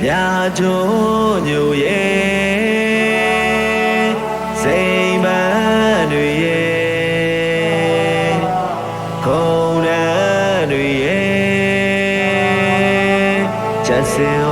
ပြာချိုးညိုရဲ့စိမ်ပန်းတွေရဲ့ခုံရန်တွေရဲ့ချက်စင်ဟိုကြီး